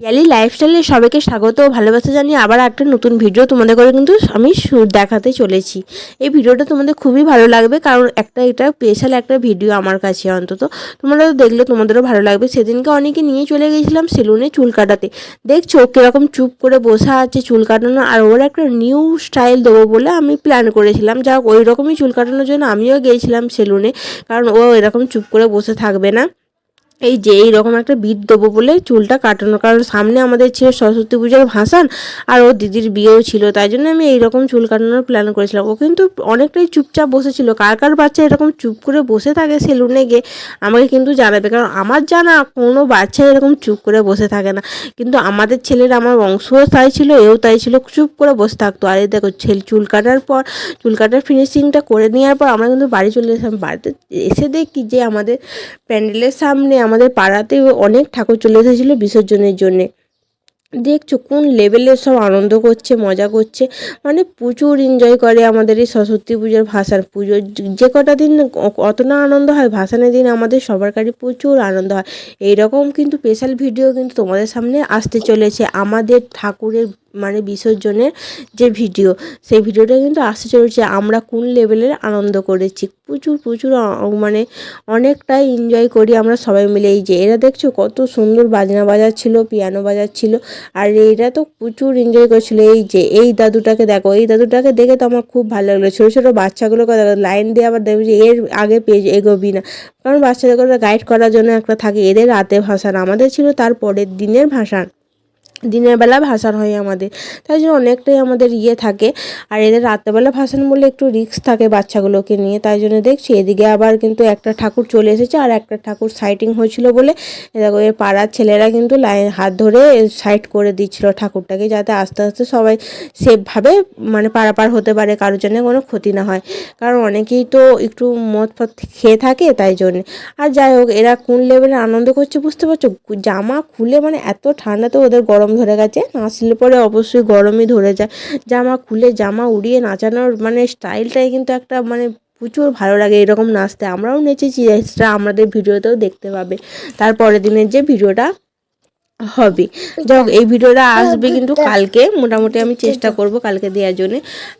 ইয়ালি লাইফস্টাইলে সবাইকে স্বাগত ও ভালোবাসা জানিয়ে আবার একটা নতুন ভিডিও তোমাদের করে কিন্তু আমি দেখাতে চলেছি। এই ভিডিওটা তোমাদের খুবই ভালো লাগবে কারণ একটা এটা স্পেশাল একটা ভিডিও আমার কাছে অন্তত। তোমরা দেখলে তোমাদেরও ভালো লাগবে। সেদিনকে অনেকে নিয়ে চলে গেছিলাম সেলুনে চুল কাটাতে। দেখছ কীরকম চুপ করে বসা আছে চুল কাটানো আর ওর একটা নিউ স্টাইল দেবো বলে আমি প্ল্যান করেছিলাম। যা ওই রকমই চুল কাটানোর জন্য আমিও গিয়েছিলাম সেলুনে কারণ ও এরকম চুপ করে বসে থাকবে না। এই যে এইরকম একটা বিট দেবো বলে চুলটা কাটানো কারণ সামনে আমাদের ছিল সরস্বতী পুজোর ভাসান আর ওর দিদির বিয়েও ছিল, তাই জন্য আমি এইরকম চুল কাটানোর প্ল্যান করেছিলাম। ও কিন্তু অনেকটাই চুপচাপ বসেছিল। কার কার বাচ্চা এরকম চুপ করে বসে থাকে সেলুনে গিয়ে, আমাকে কিন্তু জানাবে। কারণ আমার জানা কোনো বাচ্চা এরকম চুপ করে বসে থাকে না। কিন্তু আমাদের ছেলের আমার বংশও তাই ছিল, এও তাই ছিল, চুপ করে বসে থাকতো। আর এই দেখো, ছেলে চুল কাটার পর, চুল কাটার ফিনিশিংটা করে নেওয়ার পর আমরা কিন্তু বাড়ি চলে এসেছিলাম। বাড়িতে এসে দেখি যে আমাদের প্যান্ডেলের সামনে আমাদের পাড়াতে অনেক ঠাকুর চলে এসেছিল বিসর্জনের জন্যে। দেখছ কোন লেভেলের সব আনন্দ করছে, মজা করছে। মানে প্রচুর এনজয় করে আমাদের এই সরস্বতী পুজোর ভাসান পুজোর যে কটা দিন অত না আনন্দ হয়, ভাসানের দিন আমাদের সবার কাছে প্রচুর আনন্দ হয়। এইরকম কিন্তু স্পেশাল ভিডিও কিন্তু তোমাদের সামনে আসতে চলেছে। আমাদের ঠাকুরের মানে বিসর্জনের যে ভিডিও, সেই ভিডিওটা কিন্তু আসতে চলেছে। আমরা কোন লেভেলের আনন্দ করেছি? প্রচুর প্রচুর মানে অনেকটাই এনজয় করি আমরা সবাই মিলে। এই যে এরা দেখছ কত সুন্দর বাজনা বাজাচ্ছিল পিয়ানো বাজাচ্ছিল, আর এরা তো প্রচুর এনজয় করছিল। এই যে, এই দাদুটাকে দেখো, এই দাদুটাকে দেখে তো আমার খুব ভালো লাগল। ছোটো ছোটো বাচ্চাগুলোকে দেখো, লাইন দিয়ে আবার দেখবে যে এর আগে পেজ এগোবি না। কারণ বাচ্চাদেরকে গাইড করার জন্য একটা থাকে, এদের রাতে ভাসান আমাদের ছিল তার পরের দিনের ভাসান দিনের বেলা ভাসান হয় আমাদের। তাই জন্য অনেকটাই আমাদের ইয়ে থাকে। আর এদের রাত্রেবেলা ভাসান বলে একটু রিস্ক থাকে বাচ্চাগুলোকে নিয়ে। তাই জন্য দেখছি এদিকে আবার কিন্তু একটা ঠাকুর চলে এসেছে আর একটা ঠাকুর সাইটিং হয়েছিল বলে দেখো এর পাড়ার ছেলেরা কিন্তু লাইন হাত ধরে সাইড করে দিচ্ছিল ঠাকুরটাকে যাতে আস্তে আস্তে সবাই সেফভাবে মানে পারাপার হতে পারে, কারোর জন্য কোনো ক্ষতি না হয়। কারণ অনেকেই তো একটু মদ ফদ খেয়ে থাকে তাই জন্যে। আর যাই হোক, এরা কোন লেভেলে আনন্দ করছে বুঝতে পারছ? জামা খুলে মানে এত ঠান্ডাতে ওদের গরম ধরে গেছে। নাচলে পরে অবশ্যই গরমই ধরে যায়। জামা খুলে জামা উড়িয়ে নাচানোর মানে স্টাইলটাই কিন্তু একটা মানে প্রচুর ভালো লাগে এরকম নাচতে। আমরাও নেচেছি সেটা আমাদের ভিডিওতেও দেখতে পাবে। তারপরের দিনের যে ভিডিওটা হবে। যাই হোক এই ভিডিওটা আসবে কিন্তু কালকে। মোটামুটি আমি চেষ্টা করব কালকে দেওয়ার জন্য।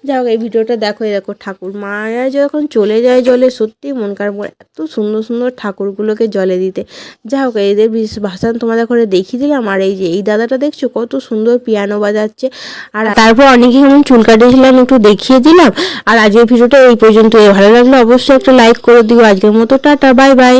যাই হোক এই ভিডিওটা দেখো এই দেখো ঠাকুর মায়া যখন চলে যায় জলে সত্যি মন খারাপ করে এত সুন্দর সুন্দর ঠাকুরগুলোকে জলে দিতে। যাই হোক এদের ভাসান তোমাদের করে দেখিয়ে দিলাম। আর এই যে এই দাদাটা দেখছ কত সুন্দর পিয়ানো বাজাচ্ছে। আর তারপর অনেকে কেমন চুল কাটিয়েছিলাম একটু দেখিয়ে দিলাম। আর আজকের ভিডিওটা এই পর্যন্ত ভালো লাগলে অবশ্যই একটা লাইক করে দিও। আজকের মতো টাটা বাই বাই